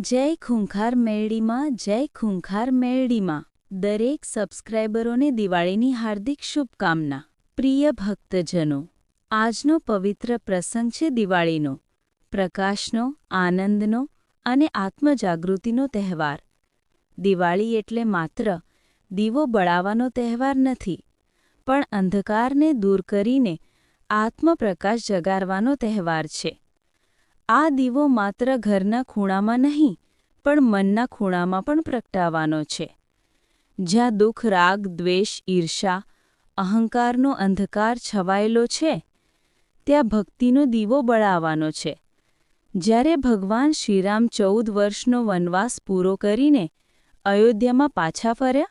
જય ખૂંખાર મેળડીમાં જય ખૂંખાર મેળડીમાં દરેક સબસ્ક્રાઇબરોને દિવાળીની હાર્દિક શુભકામના. પ્રિય ભક્તજનો, આજનો પવિત્ર પ્રસંગ છે દિવાળીનો. પ્રકાશનો, આનંદનો અને આત્મજાગૃતિનો તહેવાર. દિવાળી એટલે માત્ર દીવો બળાવવાનો તહેવાર નથી, પણ અંધકારને દૂર કરીને આત્મપ્રકાશ જગારવાનો તહેવાર છે. આ દીવો માત્ર ઘરના ખૂણામાં નહીં, પણ મનના ખૂણામાં પણ પ્રગટાવવાનો છે. જ્યાં દુઃખ, રાગ, દ્વેષ, ઈર્ષા, અહંકારનો અંધકાર છવાયેલો છે, ત્યાં ભક્તિનો દીવો બળાવવાનો છે. જ્યારે ભગવાન શ્રીરામ ચૌદ વર્ષનો વનવાસ પૂરો કરીને અયોધ્યામાં પાછા ફર્યા,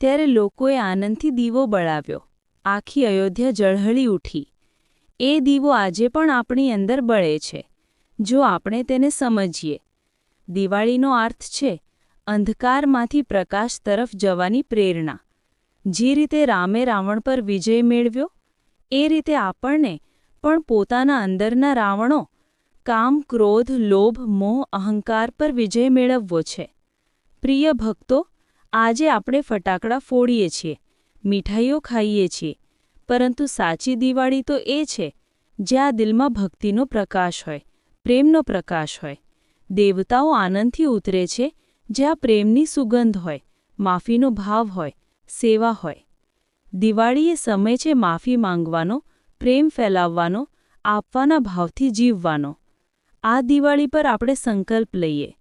ત્યારે લોકોએ આનંદથી દીવો બળાવ્યો. આખી અયોધ્યા જળહળી ઉઠી. એ દીવો આજે પણ આપણી અંદર બળે છે. જો આપણે તેને સમજીએ. દિવાળીનો અર્થ છે, અંધકારમાંથી પ્રકાશ તરફ જવાની પ્રેરણા. જે રીતે રામે રાવણ પર વિજય મેળવ્યો, એ રીતે આપણને પણ પોતાના અંદરના રાવણો કામ, ક્રોધ, લોભ, મોહ, અહંકાર પર વિજય મેળવવો છે. પ્રિય ભક્તો, આજે આપણે ફટાકડા ફોડીએ છીએ, મીઠાઈઓ ખાઈએ છીએ, પરંતુ સાચી દિવાળી તો એ છે, જ્યાં દિલમાં ભક્તિનો પ્રકાશ હોય. પ્રેમનો પ્રકાશ હોય. દેવતાઓ આનંદથી ઉતરે છે, જ્યાં પ્રેમની સુગંધ હોય, માફીનો ભાવ હોય, સેવા હોય. દિવાળી એ સમય છે માફી માંગવાનો, પ્રેમ ફેલાવવાનો, આપવાના ભાવથી જીવવાનો. આ દિવાળી પર આપણે સંકલ્પ લઈએ.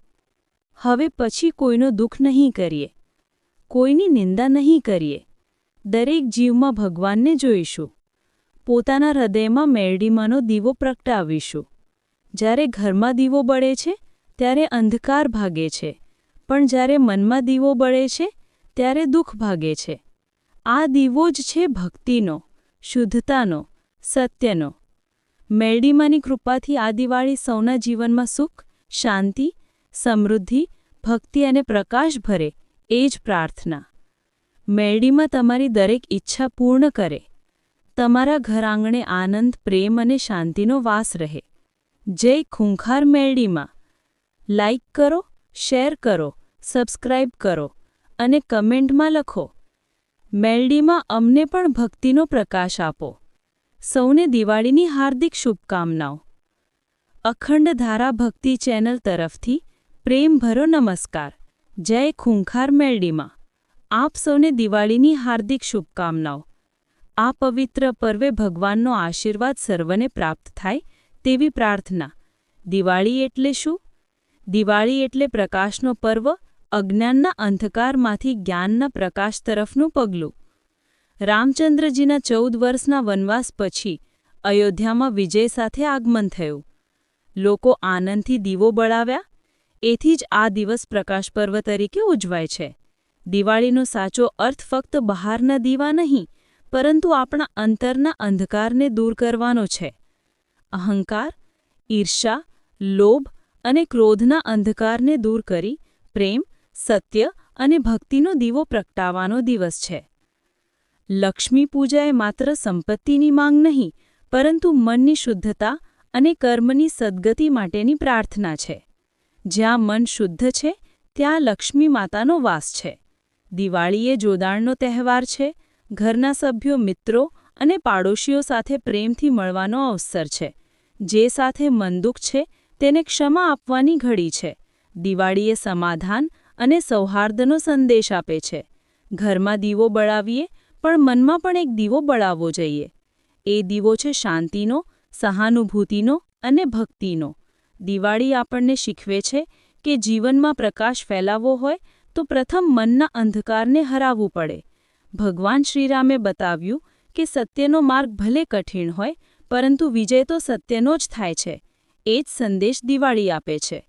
હવે પછી કોઈનો દુઃખ નહીં કરીએ. કોઈની નિંદા નહીં કરીએ. દરેક જીવમાં ભગવાનને જોઈશું. પોતાના હૃદયમાં મેરડીમાંનો દીવો પ્રગટાવીશું. જ્યારે ઘરમાં દીવો બળે છે, ત્યારે અંધકાર ભાગે છે. પણ જ્યારે મનમાં દીવો બળે છે, ત્યારે દુઃખ ભાગે છે. આ દીવો જ છે ભક્તિનો, શુદ્ધતાનો, સત્યનો. મેરડીમાની કૃપાથી આ દિવાળી સૌના જીવનમાં સુખ, શાંતિ, સમૃદ્ધિ, ભક્તિ અને પ્રકાશ ભરે, એ જ પ્રાર્થના. મેરડીમાં તમારી દરેક ઈચ્છા પૂર્ણ કરે. તમારા ઘર આંગણે આનંદ, પ્રેમ અને શાંતિનો વાસ રહે. જય ખૂંખાર મેરડીમાં. લાઇક કરો શેર કરો સબસ્ક્રાઇબ કરો અને કમેન્ટમાં લખો. મેલડીમાં અમને પણ ભક્તિનો પ્રકાશ આપો. સૌને દિવાળીની હાર્દિક શુભકામનાઓ. અખંડ ધારા ભક્તિ ચેનલ તરફથી પ્રેમભરો નમસ્કાર. જય ખૂંખાર મેલડીમાં આપ સૌને દિવાળીની હાર્દિક શુભકામનાઓ. આ પવિત્ર પર્વે ભગવાનનો આશીર્વાદ સર્વને પ્રાપ્ત થાય તેવી પ્રાર્થના. દિવાળી એટલે શું? દિવાળી એટલે પ્રકાશનો પર્વ અજ્ઞાનના અંધકારમાંથી જ્ઞાનના પ્રકાશ તરફનું પગલું. રામચંદ્રજીના ચૌદ વર્ષના વનવાસ પછી અયોધ્યામાં વિજય સાથે આગમન થયું. લોકો આનંદથી દીવો બળાવ્યા. એથી જ આ દિવસ પ્રકાશ પર્વ તરીકે ઉજવાય છે. દિવાળીનો સાચો અર્થ ફક્ત બહારના દીવા નહીં, પરંતુ આપણા અંતરના અંધકારને દૂર કરવાનો છે. અહંકાર ઈર્ષા લોભ અને ક્રોધના અંધકારને દૂર કરી પ્રેમ, સત્ય અને ભક્તિનો દીવો પ્રગટાવવાનો દિવસ છે. લક્ષ્મી પૂજા એ માત્ર સંપત્તિની માંગ નહીં, પરંતુ મનની શુદ્ધતા અને કર્મની સદગતિ માટેની પ્રાર્થના છે. જ્યાં મન શુદ્ધ છે, ત્યાં લક્ષ્મી માતાનો વાસ છે. દિવાળી એ જોડાણનો તહેવાર છે, ઘરના સભ્યો મિત્રો અને પાડોશીઓ સાથે પ્રેમથી મળવાનો અવસર છે. જે સાથે મનદુખ છે, તેને ક્ષમા આપવાની ઘડી છે. દિવાળીએ સમાધાન અને સૌહાર્દનો સંદેશ આપે છે. ઘરમાં દીવો બળાવીએ, પણ મનમાં પણ એક દીવો બળાવવો જોઈએ. એ દીવો છે શાંતિનો, સહાનુભૂતિનો અને ભક્તિનો. દિવાળી આપણને શીખવે છે કે જીવનમાં પ્રકાશ ફેલાવવો હોય, તો પ્રથમ મનના અંધકારને હરાવવું પડે. ભગવાન શ્રીરામે બતાવ્યું કે સત્યનો માર્ગ ભલે કઠિન હોય પરંતુ વિજય તો સત્યનો જ થાય છે. એ જ સંદેશ દિવાળી આપે છે.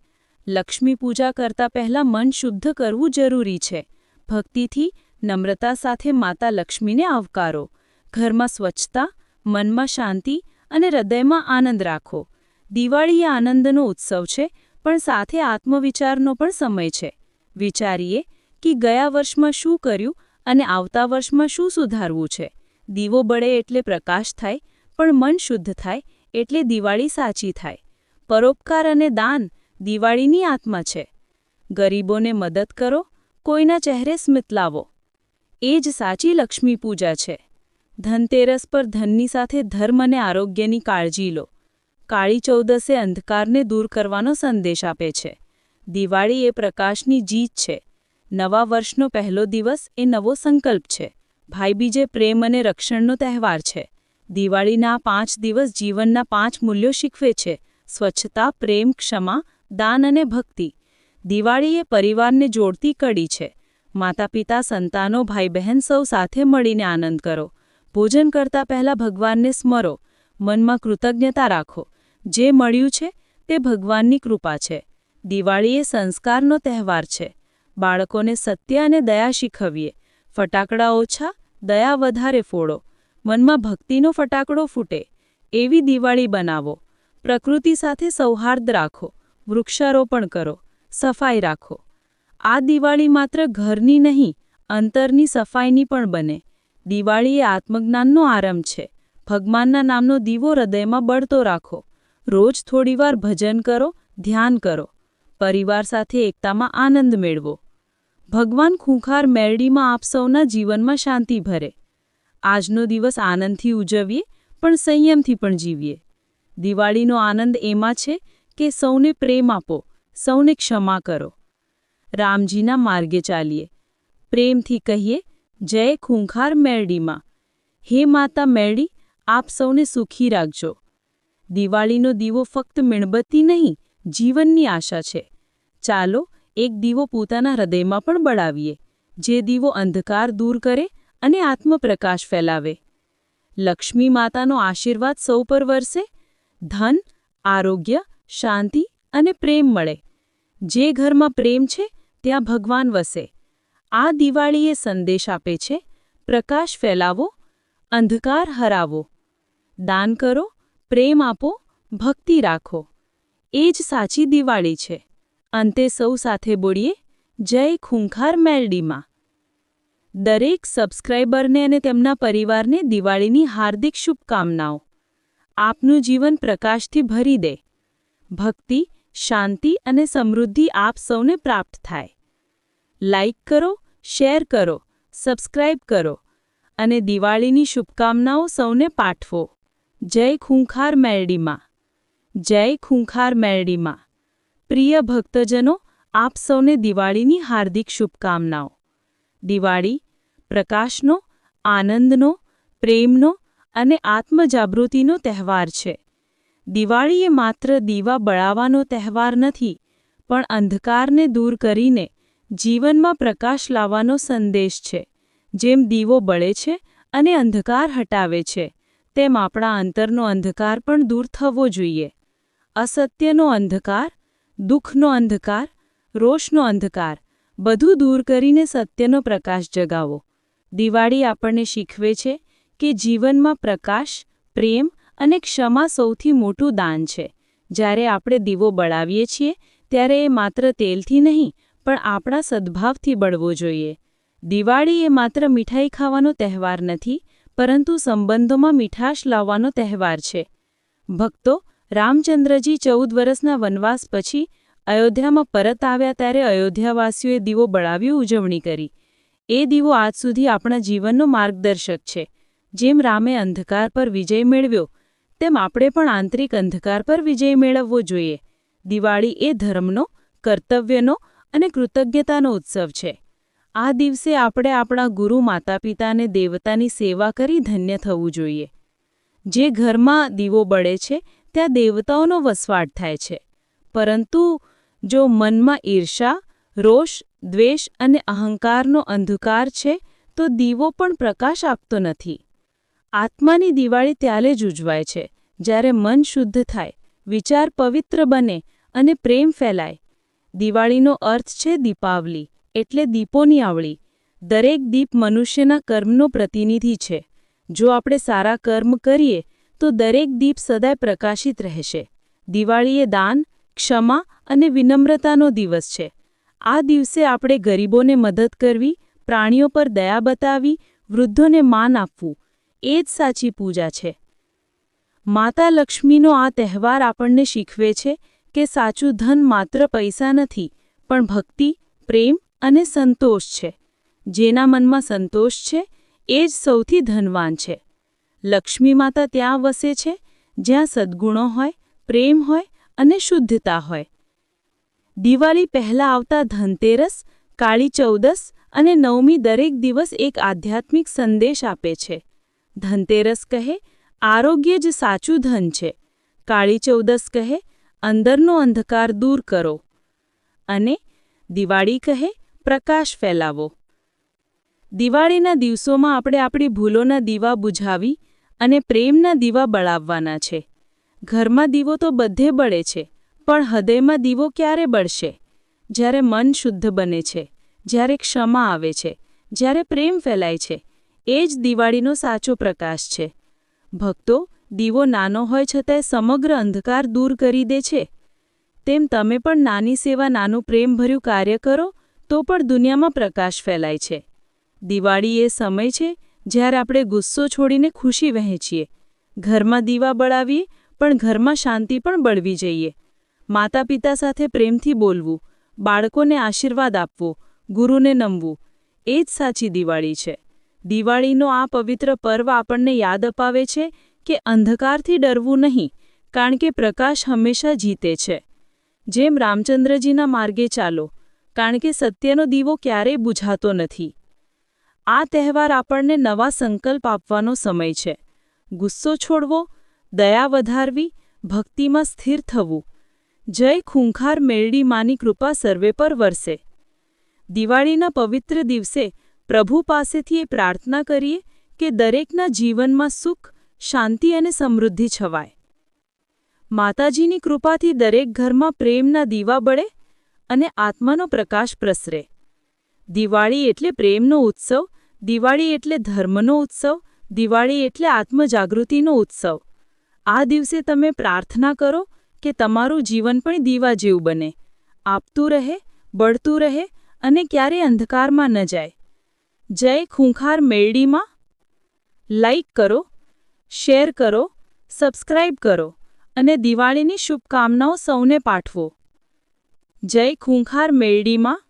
લક્ષ્મી પૂજા કરતા પહેલાં મન શુદ્ધ કરવું જરૂરી છે. ભક્તિથી નમ્રતા સાથે માતા લક્ષ્મીને આવકારો. ઘરમાં સ્વચ્છતા, મનમાં શાંતિ અને હૃદયમાં આનંદ રાખો. દિવાળી એ આનંદનો ઉત્સવ છે, પણ સાથે આત્મવિચારનો પણ સમય છે. વિચારીએ કે ગયા વર્ષમાં શું કર્યું અને આવતા વર્ષમાં શું સુધારવું છે. દીવો બળે એટલે પ્રકાશ થાય પણ મન શુદ્ધ થાય એટલે દિવાળી સાચી થાય. પરોપકાર અને દાન દિવાળીની આત્મા છે. ગરીબોને મદદ કરો, કોઈના ચહેરે સ્મિત લાવો. એ જ સાચી લક્ષ્મી પૂજા છે. ધનતેરસ પર ધનની સાથે ધર્મ અને આરોગ્યની કાળજી લો. કાળી ચૌદસે અંધકારને દૂર કરવાનો સંદેશ આપે છે. દિવાળી એ પ્રકાશની જીત છે. નવા વર્ષનો પહેલો દિવસ એ નવો સંકલ્પ છે. ભાઈબીજે પ્રેમ અને રક્ષણનો તહેવાર છે. દિવાળીના પાંચ દિવસ જીવનના પાંચ મૂલ્યો શીખવે છે. સ્વચ્છતા, પ્રેમ, ક્ષમા, દાન અને ભક્તિ. દિવાળી એ પરિવારને જોડતી કડી છે. માતા પિતા સંતાનો ભાઈ બહેન સૌ સાથે મળીને આનંદ કરો. ભોજન કરતા પહેલા ભગવાનને સ્મરો. મનમાં કૃતજ્ઞતા રાખો. જે મળ્યું છે તે ભગવાનની કૃપા છે. દિવાળી એ સંસ્કારનો તહેવાર છે. બાળકોને સત્ય અને દયા શીખવીએ. ફટાકડા ઓછા, દયા વધારે ફોડો. મનમાં ભક્તિનો ફટાકડો ફૂટે, એવી દિવાળી બનાવો. પ્રકૃતિ સાથે સૌહાર્દ રાખો, વૃક્ષારોપણ કરો, સફાઈ રાખો. આ દિવાળી માત્ર ઘરની નહીં, અંતરની સફાઈની પણ બને. દિવાળી એ આત્મજ્ઞાનનો આરંભ છે. ભગવાનના નામનો દીવો હૃદયમાં બળતો રાખો. રોજ થોડીવાર ભજન કરો, ધ્યાન કરો. પરિવાર સાથે એકતામાં આનંદ મેળવો. ભગવાન ખૂંખાર મેરડીમાં આપ સૌના જીવનમાં શાંતિ ભરે. આજનો દિવસ આનંદથી ઉજવીએ, પણ સંયમથી પણ જીવીએ. દિવાળીનો આનંદ એમાં છે કે સૌને પ્રેમ આપો, સૌને ક્ષમા કરો. રામજીના માર્ગે ચાલીએ. પ્રેમથી કહીએ, જય ખૂંખાર મેરડીમાં. હે માતા મેરડી, આપ સૌને સુખી રાખજો. દિવાળીનો દીવો ફક્ત મીણબત્તી નહીં, જીવનની આશા છે. ચાલો એક દીવો પોતાના હૃદયમાં પણ બળાવીએ. જે દીવો અંધકાર દૂર કરે અને આત્મપ્રકાશ ફેલાવે. લક્ષ્મી માતાનો આશીર્વાદ સૌ પર વરસે, ધન, આરોગ્ય, શાંતિ અને પ્રેમ મળે. જે ઘરમાં પ્રેમ છે, ત્યાં ભગવાન વસે. આ દિવાળીએ સંદેશ આપે છે, પ્રકાશ ફેલાવો, અંધકાર હરાવો. દાન કરો, પ્રેમ આપો, ભક્તિ રાખો. એ જ સાચી દિવાળી છે. અંતે સૌ સાથે બોલીએ, જય ખૂંખાર મેલડીમાં. દરેક સબસ્ક્રાઇબરને અને તેમના પરિવારને દિવાળીની હાર્દિક શુભકામનાઓ. આપનું જીવન પ્રકાશથી ભરી દે. ભક્તિ, શાંતિ અને સમૃદ્ધિ આપ સૌને પ્રાપ્ત થાય. લાઇક કરો, શેર કરો, સબસ્ક્રાઇબ કરો અને દિવાળીની શુભકામનાઓ સૌને પાઠવો. જય ખૂંખાર મેરડીમાં જય ખૂંખાર મેરડીમાં પ્રિય ભક્તજનો, આપ સૌને દિવાળીની હાર્દિક શુભકામનાઓ. દિવાળી પ્રકાશનો, આનંદનો, પ્રેમનો અને આત્મજાગૃતિનો તહેવાર છે. દિવાળી એ માત્ર દીવા બળાવવાનો તહેવાર નથી, પણ અંધકારને દૂર કરીને જીવનમાં પ્રકાશ લાવવાનો સંદેશ છે. જેમ દીવો બળે છે અને અંધકાર હટાવે છે, તેમ આપણા અંતરનો અંધકાર પણ દૂર થવો જોઈએ. અસત્યનો અંધકાર, દુઃખનો અંધકાર, રોષનો અંધકાર, બધું દૂર કરીને સત્યનો પ્રકાશ જગાવો. દિવાળી આપણને શીખવે છે કે જીવનમાં પ્રકાશ, પ્રેમ અને ક્ષમા સૌથી મોટું દાન છે. જ્યારે આપણે દીવો બળાવીએ છીએ, ત્યારે એ માત્ર તેલથી નહીં, પણ આપણા સદ્ભાવથી બળવો જોઈએ. દિવાળી એ માત્ર મીઠાઈ ખાવાનો તહેવાર નથી, પરંતુ સંબંધોમાં મીઠાશ લાવવાનો તહેવાર છે. ભક્તો, રામચંદ્રજી ચૌદ વર્ષના વનવાસ પછી અયોધ્યામાં પરત આવ્યા ત્યારે અયોધ્યાવાસીઓએ દીવો બળાવી ઉજવણી કરી. એ દીવો આજ સુધી આપણા જીવનનો માર્ગદર્શક છે. જેમ રામે અંધકાર પર વિજય મેળવ્યો, તેમ આપણે પણ આંતરિક અંધકાર પર વિજય મેળવવો જોઈએ. દિવાળી એ ધર્મનો, કર્તવ્યનો અને કૃતજ્ઞતાનો ઉત્સવ છે. આ દિવસે આપણે આપણા ગુરુ માતા પિતાને દેવતાની સેવા કરી ધન્ય થવું જોઈએ. જે ઘરમાં દીવો બળે છે, ત્યાં દેવતાઓનો વસવાટ થાય છે. પરંતુ જો મનમાં ઈર્ષા, રોષ દ્વેષ અને અહંકારનો અંધકાર છે, તો દીવો પણ પ્રકાશ આપતો નથી. આત્માની દિવાળી ત્યારે જ ઉજવાય છે, જ્યારે મન શુદ્ધ થાય, વિચાર પવિત્ર બને અને પ્રેમ ફેલાય. દિવાળીનો અર્થ છે દીપાવલી, એટલે દીપોની આવળી. દરેક દીપ મનુષ્યના કર્મનો પ્રતિનિધિ છે. જો આપણે સારા કર્મ કરીએ, તો દરેક દીપ સદાય પ્રકાશિત રહેશે. દિવાળી એ દાન, ક્ષમા અને વિનમ્રતાનો દિવસ છે. આ દિવસે આપણે ગરીબોને મદદ કરવી, પ્રાણીઓ પર દયા બતાવી વૃદ્ધોને માન આપવું, એ જ સાચી પૂજા છે. માતા લક્ષ્મીનો આ તહેવાર આપણને શીખવે છે કે સાચું ધન માત્ર પૈસા નથી, પણ ભક્તિ, પ્રેમ અને સંતોષ છે. જેના મનમાં સંતોષ છે, એ જ સૌથી ધનવાન છે. લક્ષ્મી માતા ત્યાં વસે છે, જ્યાં સદ્ગુણો હોય, પ્રેમ હોય અને શુદ્ધતા હોય. દિવાળી પહેલાં આવતા ધનતેરસ, કાળી ચૌદસ અને નવમી દરેક દિવસ એક આધ્યાત્મિક સંદેશ આપે છે. ધનતેરસ કહે, આરોગ્ય જ સાચું ધન છે. કાળી ચૌદસ કહે, અંદરનો અંધકાર દૂર કરો. અને દિવાળી કહે, પ્રકાશ ફેલાવો. દિવાળીના દિવસોમાં આપણે આપણી ભૂલોના દીવા બુઝાવી અને પ્રેમના દીવા બળાવવાના છે. ઘરમાં દીવો તો બધે બળે છે. પણ હૃદયમાં દીવો ક્યારે બળશે? જ્યારે મન શુદ્ધ બને છે, જ્યારે ક્ષમા આવે છે, જ્યારે પ્રેમ ફેલાય છે, એ જ દિવાળીનો સાચો પ્રકાશ છે. ભક્તો, દીવો નાનો હોય છતાંય સમગ્ર અંધકાર દૂર કરી દે છે. તેમ તમે પણ નાની સેવા, નાનું પ્રેમભર્યું કાર્ય કરો, તો પણ દુનિયામાં પ્રકાશ ફેલાય છે. દિવાળી એ સમય છે, જ્યારે આપણે ગુસ્સો છોડીને ખુશી વહેંચીએ. ઘરમાં દીવા બળાવીએ, પણ ઘરમાં શાંતિ પણ બળવી જઈએ. માતા પિતા સાથે પ્રેમથી બોલવું, બાળકોને આશીર્વાદ આપવો, ગુરુને નમવું, એ જ સાચી દિવાળી છે. દિવાળીનો આ પવિત્ર પર્વ આપણને યાદ અપાવે છે કે અંધકારથી ડરવું નહીં, કારણ કે પ્રકાશ હંમેશા જીતે છે. જેમ રામચંદ્રજીના માર્ગે ચાલો, કારણ કે સત્યનો દીવો ક્યારેય બુઝાતો નથી. આ તહેવાર આપણને નવા સંકલ્પ આપવાનો સમય છે. ગુસ્સો છોડવો, દયા વધારવી, ભક્તિમાં સ્થિર થવું જય ખૂંખાર મેળડી માની કૃપા સર્વે પર વરસે. દિવાળીના પવિત્ર દિવસે પ્રભુ પાસેથી એ પ્રાર્થના કરીએ કે દરેકના જીવનમાં સુખ, શાંતિ અને સમૃદ્ધિ છવાય. માતાજીની કૃપાથી દરેક ઘરમાં પ્રેમના દીવા બળે અને આત્માનો પ્રકાશ પ્રસરે. દિવાળી એટલે પ્રેમનો ઉત્સવ, દિવાળી એટલે ધર્મનો ઉત્સવ, દિવાળી એટલે આત્મજાગૃતિનો ઉત્સવ. આ દિવસે તમે પ્રાર્થના કરો કે તમારું જીવન પણ દીવા જેવું બને. આપતું રહે, બળતું રહે અને ક્યારે અંધકારમાં ન જાય. જય ખૂંખાર મેળડીમાં લાઈક કરો શેર કરો સબસ્ક્રાઇબ કરો અને દિવાળીની શુભકામનાઓ સૌને પાઠવો. જય ખૂંખાર મેળડીમાં